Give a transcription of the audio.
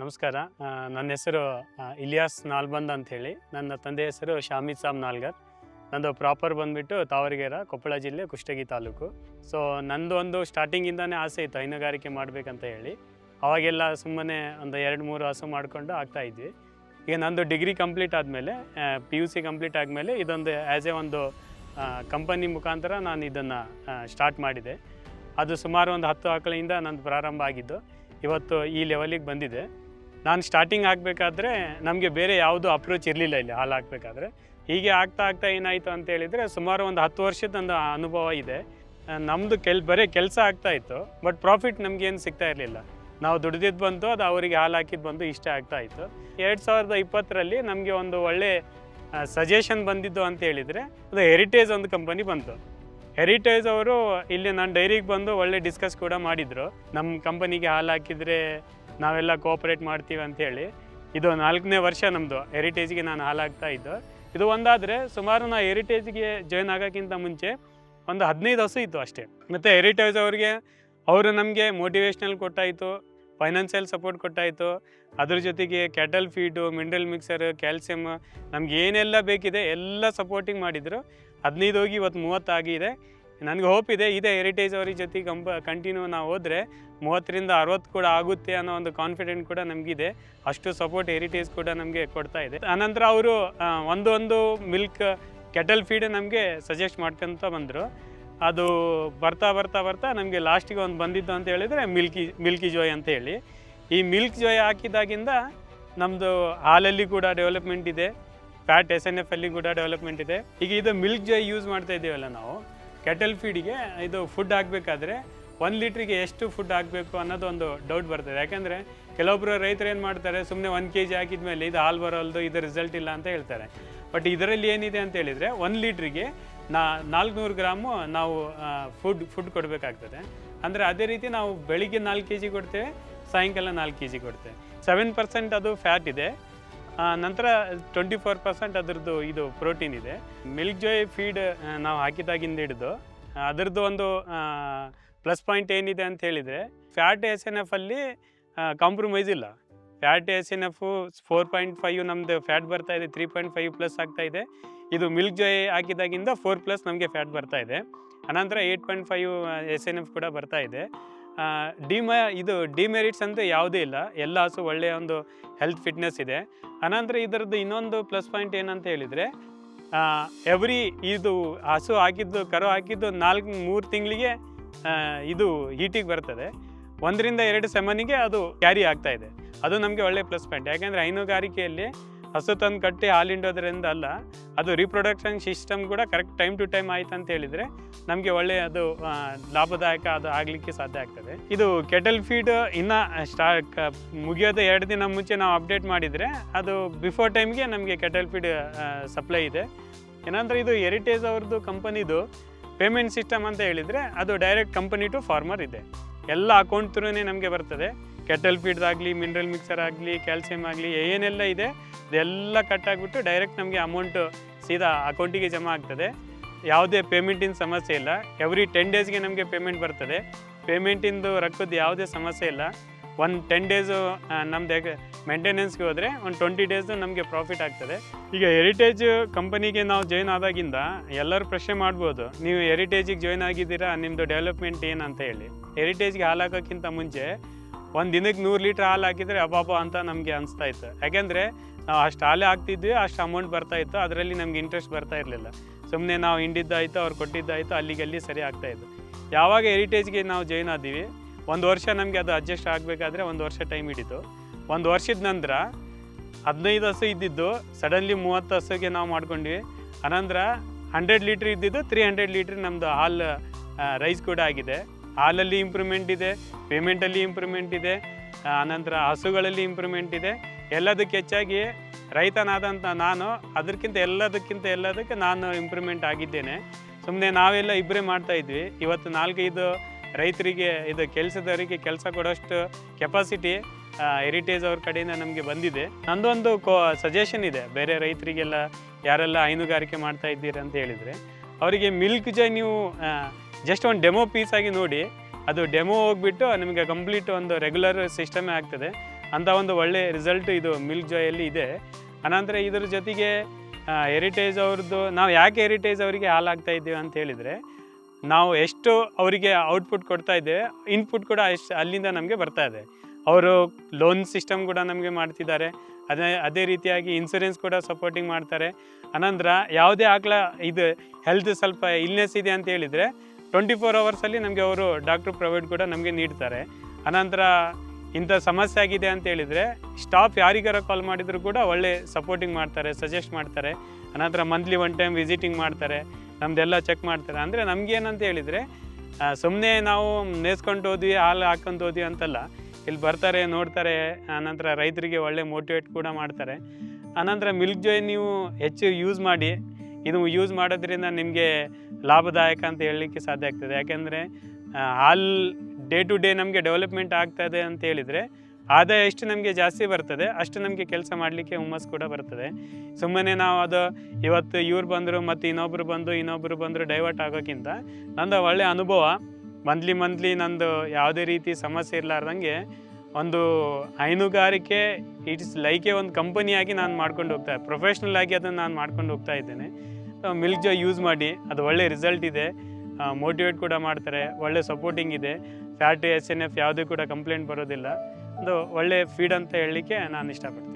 ನಮಸ್ಕಾರ. ನನ್ನ ಹೆಸರು ಇಲಿಯಾಸ್ ನಾಲ್ಬಂದ್ ಅಂತ ಹೇಳಿ ನನ್ನ ತಂದೆ ಹೆಸರು ಶಾಮಿದ್ ಸಾಬ್ ನಾಲ್ಗರ್. ನಂದು ಪ್ರಾಪರ್ ಬಂದುಬಿಟ್ಟು ತಾವರಿಗೆರ ಕೊಪ್ಪಳ ಜಿಲ್ಲೆ ಕುಷ್ಟಗಿ ತಾಲೂಕು. ಸೊ, ನಂದು ಒಂದು ಸ್ಟಾರ್ಟಿಂಗಿಂದನೇ ಆಸೆ ಇತ್ತು, ಹೈನುಗಾರಿಕೆ ಮಾಡಬೇಕಂತ ಹೇಳಿ. ಅವಾಗೆಲ್ಲ ಸುಮ್ಮನೆ ಒಂದು ಎರಡು ಮೂರು ಹಸು ಮಾಡಿಕೊಂಡು ಆಗ್ತಾ ಇದ್ವಿ. ಈಗ ನಂದು ಡಿಗ್ರಿ ಕಂಪ್ಲೀಟ್ ಆದಮೇಲೆ ಪಿ ಯು ಸಿ ಕಂಪ್ಲೀಟ್ ಆದಮೇಲೆ ಇದೊಂದು ಆ್ಯಸ್ ಎ ಒಂದು ಕಂಪನಿ ಮುಖಾಂತರ ನಾನು ಇದನ್ನು ಸ್ಟಾರ್ಟ್ ಮಾಡಿದೆ. ಅದು ಸುಮಾರು ಒಂದು ಹತ್ತು ಆಕಳಿಂದ ನಂದು ಪ್ರಾರಂಭ ಆಗಿದ್ದು, ಇವತ್ತು ಈ ಲೆವೆಲಿಗೆ ಬಂದಿದೆ. ನಾನು ಸ್ಟಾರ್ಟಿಂಗ್ ಆಗಬೇಕಾದ್ರೆ ನಮಗೆ ಬೇರೆ ಯಾವುದೂ ಅಪ್ರೋಚ್ ಇರಲಿಲ್ಲ ಇಲ್ಲಿ, ಹಾಲು ಹಾಕಬೇಕಾದ್ರೆ. ಹೀಗೆ ಆಗ್ತಾ ಆಗ್ತಾ ಏನಾಯಿತು ಅಂತ ಹೇಳಿದರೆ ಸುಮಾರು ಒಂದು ಹತ್ತು ವರ್ಷದ ಒಂದು ಅನುಭವ ಇದೆ. ನಮ್ಮದು ಕೆಲ್, ಬರೀ ಕೆಲಸ ಆಗ್ತಾ ಇತ್ತು ಬಟ್ ಪ್ರಾಫಿಟ್ ನಮಗೇನು ಸಿಗ್ತಾ ಇರಲಿಲ್ಲ. ನಾವು ದುಡ್ದಿದ್ದು ಬಂತು, ಅದು ಅವರಿಗೆ ಹಾಲು ಹಾಕಿದ್ದು ಬಂದು ಇಷ್ಟ ಆಗ್ತಾ ಇತ್ತು. ಎರಡು ಸಾವಿರದ ಇಪ್ಪತ್ತರಲ್ಲಿ ನಮಗೆ ಒಂದು ಒಳ್ಳೆ ಸಜೆಷನ್ ಬಂದಿದ್ದು ಅಂತ ಹೇಳಿದರೆ, ಅದು ಹೆರಿಟೇಜ್ ಒಂದು ಕಂಪನಿ ಬಂತು. ಹೆರಿಟೇಜ್ ಅವರು ಇಲ್ಲಿ ನಾನು ಡೈರಿಗೆ ಬಂದು ಒಳ್ಳೆ ಡಿಸ್ಕಸ್ ಕೂಡ ಮಾಡಿದರು. ನಮ್ಮ ಕಂಪನಿಗೆ ಹಾಲು ಹಾಕಿದರೆ ನಾವೆಲ್ಲ ಕೋಆಪರೇಟ್ ಮಾಡ್ತೀವಿ ಅಂತೇಳಿ. ಇದು ನಾಲ್ಕನೇ ವರ್ಷ ನಮ್ಮದು ಹೆರಿಟೇಜ್ಗೆ ನಾನು ಹಾಲಾಗ್ತಾ ಇದ್ದು. ಇದು ಒಂದಾದರೆ ಸುಮಾರು ನಾ ಹೆರಿಟೇಜ್ಗೆ ಜಾಯ್ನ್ ಆಗೋಕ್ಕಿಂತ ಮುಂಚೆ ಒಂದು ಹದಿನೈದು ಹಸು ಇತ್ತು ಅಷ್ಟೇ. ಮತ್ತು ಹೆರಿಟೇಜ್ ಅವ್ರಿಗೆ ಅವರು ನಮಗೆ ಮೋಟಿವೇಶ್ನಲ್ ಕೊಟ್ಟಾಯಿತು ಫೈನಾನ್ಷಿಯಲ್ ಸಪೋರ್ಟ್ ಕೊಟ್ಟಾಯಿತು. ಅದ್ರ ಜೊತೆಗೆ cattle feed mineral mixer calcium ನಮ್ಗೆ ಏನೆಲ್ಲ ಬೇಕಿದೆ ಎಲ್ಲ ಸಪೋರ್ಟಿಂಗ್ ಮಾಡಿದರು. ಹದಿನೈದು ಹೋಗಿ ಇವತ್ತು ಮೂವತ್ತಾಗಿದೆ. ನನಗೆ ಹೋಪ್ ಇದೆ, ಇದೇ ಹೆರಿಟೇಜ್ ಅವ್ರ ಜೊತೆ ಕಂಪ ಕಂಟಿನ್ಯೂ ನಾವು ಹೋದರೆ ಮೂವತ್ತರಿಂದ ಅರವತ್ತು ಕೂಡ ಆಗುತ್ತೆ ಅನ್ನೋ ಒಂದು ಕಾನ್ಫಿಡೆಂಟ್ ಕೂಡ ನಮಗಿದೆ. ಅಷ್ಟು ಸಪೋರ್ಟ್ ಹೆರಿಟೇಜ್ ಕೂಡ ನಮಗೆ ಕೊಡ್ತಾ ಇದೆ. ಆನಂತರ ಅವರು ಒಂದೊಂದು ಒಂದು ಮಿಲ್ಕ್ ಕೆಟಲ್ ಫೀಡ್ ನಮಗೆ ಸಜೆಸ್ಟ್ ಮಾಡ್ಕೊಂತ ಬಂದರು. ಅದು ಬರ್ತಾ ಬರ್ತಾ ಬರ್ತಾ ನಮಗೆ ಲಾಸ್ಟಿಗೆ ಒಂದು ಬಂದಿದ್ದು ಅಂತ ಹೇಳಿದರೆ ಮಿಲ್ಕಿ ಮಿಲ್ಕಿ ಜೋಯ್ ಅಂತ ಹೇಳಿ. ಈ ಮಿಲ್ಕ್ ಜೋಯ್ ಹಾಕಿದಾಗಿಂದ ನಮ್ಮದು ಹಾಲಲ್ಲಿ ಕೂಡ ಡೆವಲಪ್ಮೆಂಟ್ ಇದೆ ಫ್ಯಾಟ್ ಎಸ್ ಎನ್ ಎಫ್ ಅಲ್ಲಿ ಕೂಡ ಡೆವಲಪ್ಮೆಂಟ್ ಇದೆ. ಈಗ ಇದು ಮಿಲ್ಕ್ ಜೋಯ್ ಯೂಸ್ ಮಾಡ್ತಾ ಇದ್ದೀವಲ್ಲ ನಾವು. ಕೆಟಲ್ ಫೀಡಿಗೆ ಇದು ಫುಡ್ ಹಾಕಬೇಕಾದ್ರೆ ಒಂದು ಲೀಟ್ರಿಗೆ ಎಷ್ಟು ಫುಡ್ ಹಾಕಬೇಕು ಅನ್ನೋದು ಒಂದು ಡೌಟ್ ಬರ್ತದೆ. ಯಾಕೆಂದರೆ ಕೆಲವೊಬ್ಬರು ರೈತರು ಏನು ಮಾಡ್ತಾರೆ ಸುಮ್ಮನೆ ಒಂದು ಕೆ ಜಿ ಹಾಕಿದ ಮೇಲೆ ಇದು ಹಾಲು ಬರೋಲ್ದು, ಇದು ರಿಸಲ್ಟ್ ಇಲ್ಲ ಅಂತ ಹೇಳ್ತಾರೆ. ಬಟ್ ಇದರಲ್ಲಿ ಏನಿದೆ ಅಂತ ಹೇಳಿದರೆ ಒಂದು ಲೀಟ್ರಿಗೆ ನಾ ನಾಲ್ಕುನೂರು ಗ್ರಾಮು ನಾವು ಫುಡ್ ಫುಡ್ ಕೊಡಬೇಕಾಗ್ತದೆ. ಅಂದರೆ ಅದೇ ರೀತಿ ನಾವು ಬೆಳಿಗ್ಗೆ ನಾಲ್ಕು ಕೆ ಜಿ ಕೊಡ್ತೇವೆ, ಸಾಯಂಕಾಲ ನಾಲ್ಕು ಕೆ ಜಿ ಕೊಡ್ತೇವೆ. ಸೆವೆನ್ ಪರ್ಸೆಂಟ್ ಅದು ಫ್ಯಾಟ್ ಇದೆ. ನಂತರ ಟ್ವೆಂಟಿ ಫೋರ್ ಪರ್ಸೆಂಟ್ ಅದರದ್ದು ಇದು ಪ್ರೋಟೀನ್ ಇದೆ. ಮಿಲ್ಕ್ ಜಾಯ್ ಫೀಡ್ ನಾವು ಹಾಕಿದಾಗಿಂದ ಹಿಡಿದು, ಅದರದ್ದು ಒಂದು ಪ್ಲಸ್ ಪಾಯಿಂಟ್ ಏನಿದೆ ಅಂತ ಹೇಳಿದರೆ ಫ್ಯಾಟ್ ಎಸ್ ಎನ್ ಎಫ್ ಅಲ್ಲಿ ಕಾಂಪ್ರಮೈಸ್ ಇಲ್ಲ. Fat S N F four point five ನಮ್ಮದು ಫ್ಯಾಟ್ ಬರ್ತಾ ಇದೆ ತ್ರೀ ಪಾಯಿಂಟ್ ಫೈವ್ ಪ್ಲಸ್ ಆಗ್ತಾ ಇದೆ. ಇದು ಮಿಲ್ಕ್ ಜಾಯ್ ಹಾಕಿದಾಗಿಂದ ಫೋರ್ ಪ್ಲಸ್ ನಮಗೆ ಫ್ಯಾಟ್ ಬರ್ತಾ ಇದೆ. ಅನಂತರ eight point five S N F ಕೂಡ ಬರ್ತಾ ಇದೆ. ಡಿಮ, ಇದು ಡಿಮೆರಿಟ್ಸ್ ಅಂತ ಯಾವುದೂ ಇಲ್ಲ. ಎಲ್ಲ ಹಸು ಒಳ್ಳೆಯ ಒಂದು ಹೆಲ್ತ್ ಫಿಟ್ನೆಸ್ ಇದೆ. ಅನಂತರ ಇದರದ್ದು ಇನ್ನೊಂದು ಪ್ಲಸ್ ಪಾಯಿಂಟ್ ಏನಂತ ಹೇಳಿದರೆ ಎವ್ರಿ ಇದು ಹಸು ಹಾಕಿದ್ದು, ಕರು ಹಾಕಿದ್ದು ನಾಲ್ಕು, ಮೂರು ತಿಂಗಳಿಗೆ ಇದು ಹೀಟಿಗೆ ಬರ್ತದೆ. ಒಂದರಿಂದ ಎರಡು ಸೆಮನಿಗೆ ಅದು ಕ್ಯಾರಿ ಆಗ್ತಾ ಇದೆ. ಅದು ನಮಗೆ ಒಳ್ಳೆಯ ಪ್ಲಸ್ ಪಾಯಿಂಟ್. ಯಾಕೆಂದರೆ ಹೈನುಗಾರಿಕೆಯಲ್ಲಿ ಹಸು ತಂದು ಕಟ್ಟಿ ಹಾಲಿಂಡೋದ್ರಿಂದ ಅಲ್ಲ, ಅದು ರೀಪ್ರೊಡಕ್ಷನ್ ಸಿಸ್ಟಮ್ ಕೂಡ ಕರೆಕ್ಟ್ ಟೈಮ್ ಟು ಟೈಮ್ ಆಯ್ತು ಅಂತ ಹೇಳಿದರೆ ನಮಗೆ ಒಳ್ಳೆ ಅದು ಲಾಭದಾಯಕ ಅದು ಆಗಲಿಕ್ಕೆ ಸಾಧ್ಯ ಆಗ್ತದೆ. ಇದು ಕೆಟಲ್ ಫೀಡ್ ಇನ್ನು ಸ್ಟಾ ಮುಗಿಯೋದು ಎರಡು ದಿನ ಮುಂಚೆ ನಾವು ಅಪ್ಡೇಟ್ ಮಾಡಿದರೆ ಅದು ಬಿಫೋರ್ ಟೈಮ್ಗೆ ನಮಗೆ ಕೆಟಲ್ ಫೀಡ್ ಸಪ್ಲೈ ಇದೆ. ಏನಂದ್ರೆ ಇದು ಹೆರಿಟೇಜ್ ಅವ್ರದ್ದು ಕಂಪನಿದು ಪೇಮೆಂಟ್ ಸಿಸ್ಟಮ್ ಅಂತ ಹೇಳಿದರೆ ಅದು ಡೈರೆಕ್ಟ್ ಕಂಪನಿ ಟು ಫಾರ್ಮರ್ ಇದೆ. ಎಲ್ಲ ಅಕೌಂಟ್ ಥ್ರೂನೇ ನಮಗೆ ಬರ್ತದೆ. ಕೆಟಲ್ ಫೀಡ್ದಾಗಲಿ ಮಿನರಲ್ ಮಿಕ್ಸರ್ ಆಗಲಿ ಕ್ಯಾಲ್ಸಿಯಂ ಆಗಲಿ ಏನೆಲ್ಲ ಇದೆ. ಇದೆಲ್ಲ ಕಟ್ ಆಗಿಬಿಟ್ಟು ಡೈರೆಕ್ಟ್ ನಮಗೆ ಅಮೌಂಟು ಸೀದಾ ಅಕೌಂಟಿಗೆ ಜಮಾ ಆಗ್ತದೆ. ಯಾವುದೇ ಪೇಮೆಂಟಿನ ಸಮಸ್ಯೆ ಇಲ್ಲ. ಎವ್ರಿ ಟೆನ್ ಡೇಸ್ಗೆ ನಮಗೆ ಪೇಮೆಂಟ್ ಬರ್ತದೆ. ಪೇಮೆಂಟಿಂದು ರೊಕ್ಕದ್ದು ಯಾವುದೇ ಸಮಸ್ಯೆ ಇಲ್ಲ. ಒಂದು ಟೆನ್ ಡೇಸು ನಮ್ದು ಮೇಂಟೆನೆನ್ಸ್ಗೆ ಹೋದರೆ ಒಂದು ಟ್ವೆಂಟಿ ಡೇಸು ನಮಗೆ ಪ್ರಾಫಿಟ್ ಆಗ್ತದೆ. ಈಗ ಹೆರಿಟೇಜ್ ಕಂಪನಿಗೆ ನಾವು ಜಾಯ್ನ್ ಆದಾಗಿಂದ ಎಲ್ಲರೂ ಪ್ರಶ್ನೆ ಮಾಡ್ಬೋದು, ನೀವು ಹೆರಿಟೇಜಿಗೆ ಜಾಯ್ನ್ ಆಗಿದ್ದೀರಾ ನಿಮ್ಮದು ಡೆವಲಪ್ಮೆಂಟ್ ಏನಂತ ಹೇಳಿ. ಹೆರಿಟೇಜ್ಗೆ ಹಾಲಾಕೋಕ್ಕಿಂತ ಮುಂಚೆ ಒಂದು ದಿನಕ್ಕೆ ನೂರು ಲೀಟ್ರ್ ಹಾಲು ಹಾಕಿದರೆ ಅಬ್ಬಾಬ ಅಂತ ನಮಗೆ ಅನಿಸ್ತಾ ಇತ್ತು ಯಾಕೆಂದರೆ ನಾವು ಅಷ್ಟು ಹಾಲು ಹಾಕ್ತಿದ್ವಿ, ಅಷ್ಟು ಅಮೌಂಟ್ ಬರ್ತಾ ಇತ್ತು, ಅದರಲ್ಲಿ ನಮ್ಗೆ ಇಂಟ್ರೆಸ್ಟ್ ಬರ್ತಾ ಇರಲಿಲ್ಲ. ಸುಮ್ಮನೆ ನಾವು ಹಿಂಡಿದ್ದಾಯ್ತು, ಅವ್ರು ಕೊಟ್ಟಿದ್ದಾಯಿತು, ಅಲ್ಲಿಗೆ ಅಲ್ಲಿ ಸರಿ ಆಗ್ತಾ ಇತ್ತು. ಯಾವಾಗ ಹೆರಿಟೇಜ್ಗೆ ನಾವು ಜಾಯ್ನ್ ಆದೀವಿ, ಒಂದು ವರ್ಷ ನಮಗೆ ಅದು ಅಡ್ಜಸ್ಟ್ ಆಗಬೇಕಾದ್ರೆ ಒಂದು ವರ್ಷ ಟೈಮ್ ಹಿಡಿತು. ಒಂದು ವರ್ಷದ ನಂತರ ಹದಿನೈದು ಹಸು ಇದ್ದಿದ್ದು ಸಡನ್ಲಿ ಮೂವತ್ತು ಹಸುಗೆ ನಾವು ಮಾಡ್ಕೊಂಡ್ವಿ. ಅನಂತರ ಹಂಡ್ರೆಡ್ ಲೀಟ್ರ್ ಇದ್ದಿದ್ದು ತ್ರೀ ಹಂಡ್ರೆಡ್ ಲೀಟ್ರ್ ನಮ್ಮದು ಹಾಲು ರೈಸ್ ಕೂಡ ಆಗಿದೆ. ಹಾಲಲ್ಲಿ ಇಂಪ್ರೂವ್ಮೆಂಟ್ ಇದೆ ಪೇಮೆಂಟಲ್ಲಿ ಇಂಪ್ರೂವ್ಮೆಂಟ್ ಇದೆ ಆನಂತರ ಹಸುಗಳಲ್ಲಿ ಇಂಪ್ರೂವ್ಮೆಂಟ್ ಇದೆ. ಎಲ್ಲದಕ್ಕೆ ಹೆಚ್ಚಾಗಿ ರೈತನಾದಂಥ ನಾನು ಅದಕ್ಕಿಂತ ಎಲ್ಲದಕ್ಕಿಂತ ಎಲ್ಲದಕ್ಕೆ ನಾನು ಇಂಪ್ರೂವ್ಮೆಂಟ್ ಆಗಿದ್ದೇನೆ. ಸುಮ್ಮನೆ ನಾವೆಲ್ಲ ಇಬ್ಬರೇ ಮಾಡ್ತಾ ಇದ್ವಿ. ಇವತ್ತು ನಾಲ್ಕೈದು ರೈತರಿಗೆ, ಇದು ಕೆಲಸದವರಿಗೆ ಕೆಲಸ ಕೊಡೋಷ್ಟು ಕೆಪಾಸಿಟಿ ಹೆರಿಟೇಜ್ ಅವ್ರ ಕಡೆಯಿಂದ ನಮಗೆ ಬಂದಿದೆ. ನಂದೊಂದು ಕೋ ಸಜೆಷನ್ ಇದೆ. ಬೇರೆ ರೈತರಿಗೆಲ್ಲ ಯಾರೆಲ್ಲ ಹೈನುಗಾರಿಕೆ ಮಾಡ್ತಾ ಇದ್ದೀರಿ ಅಂತ ಹೇಳಿದರೆ, ಅವರಿಗೆ ಮಿಲ್ಕ್ ಜೈ ನೀವು ಜಸ್ಟ್ ಒಂದು ಡೆಮೋ ಪೀಸ್ ಆಗಿ ನೋಡಿ. ಅದು ಡೆಮೋ ಹೋಗ್ಬಿಟ್ಟು ನಿಮಗೆ ಕಂಪ್ಲೀಟ್ ಒಂದು ರೆಗ್ಯುಲರ್ ಸಿಸ್ಟಮೇ ಆಗ್ತದೆ. ಅಂತ ಒಂದು ಒಳ್ಳೆ ರಿಸಲ್ಟ್ ಇದು ಮಿಲ್ಕ್ ಜಾಯಲ್ಲಿ ಇದೆ. ಅನಂತರ ಇದ್ರ ಜೊತೆಗೆ ಹೆರಿಟೇಜ್ ಅವ್ರದ್ದು ನಾವು ಯಾಕೆ ಹೆರಿಟೇಜ್ ಅವರಿಗೆ ಹಾಲಾಗ್ತಾ ಇದ್ದೀವಿ ಅಂತ ಹೇಳಿದರೆ, ನಾವು ಎಷ್ಟು ಅವರಿಗೆ ಔಟ್ಪುಟ್ ಕೊಡ್ತಾ ಇದ್ದೇವೆ ಇನ್ಪುಟ್ ಕೂಡ ಎಷ್ಟು ಅಲ್ಲಿಂದ ನಮಗೆ ಬರ್ತಾ ಇದೆ. ಅವರು ಲೋನ್ ಸಿಸ್ಟಮ್ ಕೂಡ ನಮಗೆ ಮಾಡ್ತಿದ್ದಾರೆ. ಅದೇ ಅದೇ ರೀತಿಯಾಗಿ ಇನ್ಸೂರೆನ್ಸ್ ಕೂಡ ಸಪೋರ್ಟಿಂಗ್ ಮಾಡ್ತಾರೆ. ಅನಂತರ ಯಾವುದೇ ಆಕಳ ಇದು ಹೆಲ್ತ್ ಸ್ವಲ್ಪ ಇಲ್ನೆಸ್ ಇದೆ ಅಂತ ಹೇಳಿದರೆ ಟ್ವೆಂಟಿ ಫೋರ್ ಅವರ್ಸಲ್ಲಿ ನಮಗೆ ಅವರು ಡಾಕ್ಟ್ರು ಪ್ರೊವೈಡ್ ಕೂಡ ನಮಗೆ ನೀಡ್ತಾರೆ. ಅನಂತರ ಇಂಥ ಸಮಸ್ಯೆ ಆಗಿದೆ ಅಂತ ಹೇಳಿದರೆ ಸ್ಟಾಫ್ ಯಾರಿಗಾರ ಕಾಲ್ ಮಾಡಿದರೂ ಕೂಡ ಒಳ್ಳೆ ಸಪೋರ್ಟಿಂಗ್ ಮಾಡ್ತಾರೆ ಸಜೆಸ್ಟ್ ಮಾಡ್ತಾರೆ. ಅನಂತರ ಮಂತ್ಲಿ ಒನ್ ಟೈಮ್ ವಿಸಿಟಿಂಗ್ ಮಾಡ್ತಾರೆ ನಮ್ಮದೆಲ್ಲ ಚೆಕ್ ಮಾಡ್ತಾರೆ. ಅಂದರೆ ನಮಗೇನಂತ ಹೇಳಿದರೆ ಸುಮ್ಮನೆ ನಾವು ನೇಸ್ಕೊಂಡು ಹೋದ್ವಿ, ಹಾಲು ಹಾಕ್ಕೊಂಡು ಹೋದ್ವಿ ಅಂತಲ್ಲ, ಇಲ್ಲಿ ಬರ್ತಾರೆ, ನೋಡ್ತಾರೆ ಆನಂತರ ರೈತರಿಗೆ ಒಳ್ಳೆ ಮೋಟಿವೇಟ್ ಕೂಡ ಮಾಡ್ತಾರೆ. ಆನಂತರ ಮಿಲ್ಕ್ ಜೋಯ್ ನೀವು ಹೆಚ್ಚು ಯೂಸ್ ಮಾಡಿ ಇದು ಯೂಸ್ ಮಾಡೋದ್ರಿಂದ ನಿಮಗೆ ಲಾಭದಾಯಕ ಅಂತ ಹೇಳಲಿಕ್ಕೆ ಸಾಧ್ಯ ಆಗ್ತದೆ. ಯಾಕೆಂದರೆ ಆಲ್ ಡೇ ಟು ಡೇ ನಮಗೆ ಡೆವಲಪ್ಮೆಂಟ್ ಆಗ್ತದೆ ಅಂತ ಹೇಳಿದರೆ, ಆದಾಯ ಎಷ್ಟು ನಮಗೆ ಜಾಸ್ತಿ ಬರ್ತದೆ, ಅಷ್ಟು ನಮಗೆ ಕೆಲಸ ಮಾಡಲಿಕ್ಕೆ ಹುಮ್ಮಸ್ಸು ಕೂಡ ಬರ್ತದೆ. ಸುಮ್ಮನೆ ನಾವು ಅದು ಇವತ್ತು ಇವ್ರು ಬಂದರು ಮತ್ತು ಇನ್ನೊಬ್ಬರು ಬಂದು ಇನ್ನೊಬ್ಬರು ಬಂದರು ಡೈವರ್ಟ್ ಆಗೋಕ್ಕಿಂತ ನಂದು ಒಳ್ಳೆಯ ಅನುಭವ ಮಂತ್ಲಿ ಮಂತ್ಲಿ ನಂದು ಯಾವುದೇ ರೀತಿ ಸಮಸ್ಯೆ ಇರಲಾರ್ದಂಗೆ ಒಂದು ಹೈನುಗಾರಿಕೆ ಇಟ್ಸ್ ಲೈಕ್ ಎ ಒಂದು ಕಂಪನಿಯಾಗಿ ನಾನು ಮಾಡ್ಕೊಂಡು ಹೋಗ್ತಾ ಪ್ರೊಫೆಷ್ನಲ್ ಆಗಿ ಅದನ್ನು ನಾನು ಮಾಡ್ಕೊಂಡು ಹೋಗ್ತಾ ಇದ್ದೇನೆ. ಮಿಲ್ಕ್ ಜಾಯ್ ಯೂಸ್ ಮಾಡಿ, ಅದು ಒಳ್ಳೆ ರಿಸಲ್ಟ್ ಇದೆ. ಮೋಟಿವೇಟ್ ಕೂಡ ಮಾಡ್ತಾರೆ, ಒಳ್ಳೆ ಸಪೋರ್ಟಿಂಗ್ ಇದೆ. ಫ್ಯಾಟ್ ಎಸ್ ಎನ್ ಎಫ್ ಯಾವುದೂ ಕೂಡ ಕಂಪ್ಲೇಂಟ್ ಬರೋದಿಲ್ಲ. ಒಂದು ಒಳ್ಳೆ ಫೀಡ್ ಅಂತ ಹೇಳಲಿಕ್ಕೆ ನಾನು ಇಷ್ಟಪಡ್ತೀನಿ.